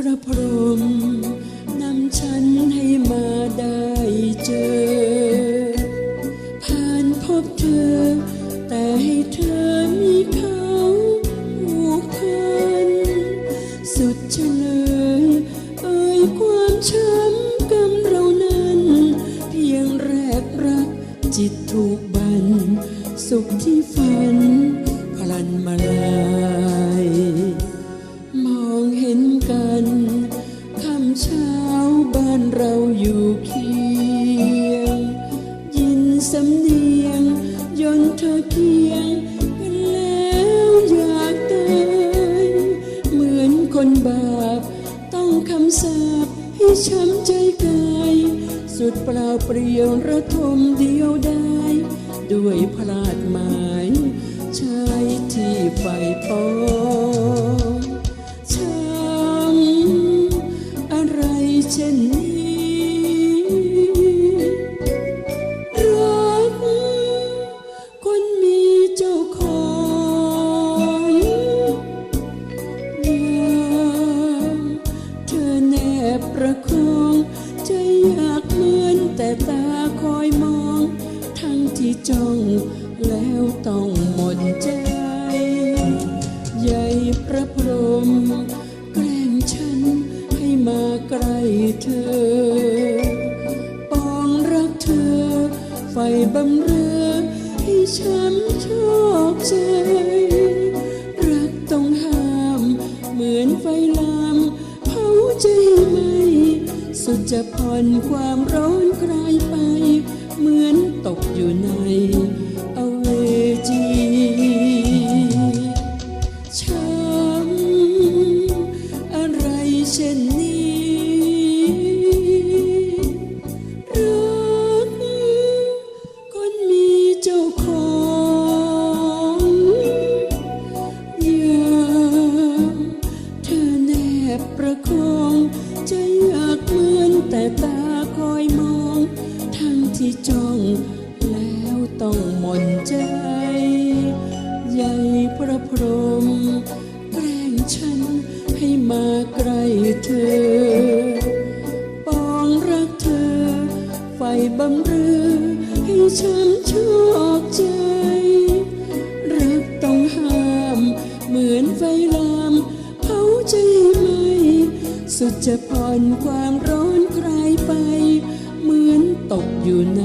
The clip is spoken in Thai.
พระพรหมนำฉันให้มาได้เจอ ผ่านพบเธอ แต่ให้เธอมีเขาผูกพันสุดเฉลย เอ่ยความช้ำกำเรานั้น เพียงแรกรักจิตถูกบัน สุขที่ฝันพลันมาลา สำเนียงยนเธอเคียงกันแล้วอยากตายเหมือนคนบาป ต้องคำสาปให้ช้ำใจกายสุดเปล่าเปลี่ยวระทมเดียวได้ ด้วยพลาดหมายชายที่ไฟปอง ประคองใจอยากเหมือนแต่ตาคอยมอง ทั้งที่จ้องแล้วต้องหมดใจ ใหญ่พระพรหมแกล้งฉันให้มาใกล้เธอ ปองรักเธอ ไฟบำเรอให้ช้ำชอกใจ จะผ่อนความร้อนคลายไป เหมือนตกอยู่ในอเวจี ที่จ้อง แล้วต้องหม่นใจ ใหญ่พระพรหมแกล้งฉันให้มาใกล้เธอ ปองรักเธอ ไฟบำเรือให้ฉันชอกใจ รักต้องห้าม เหมือนไฟลามเผาใจไหม สุดจะผ่อนความร้อนคลายไป เหมือนตกอยู่ใน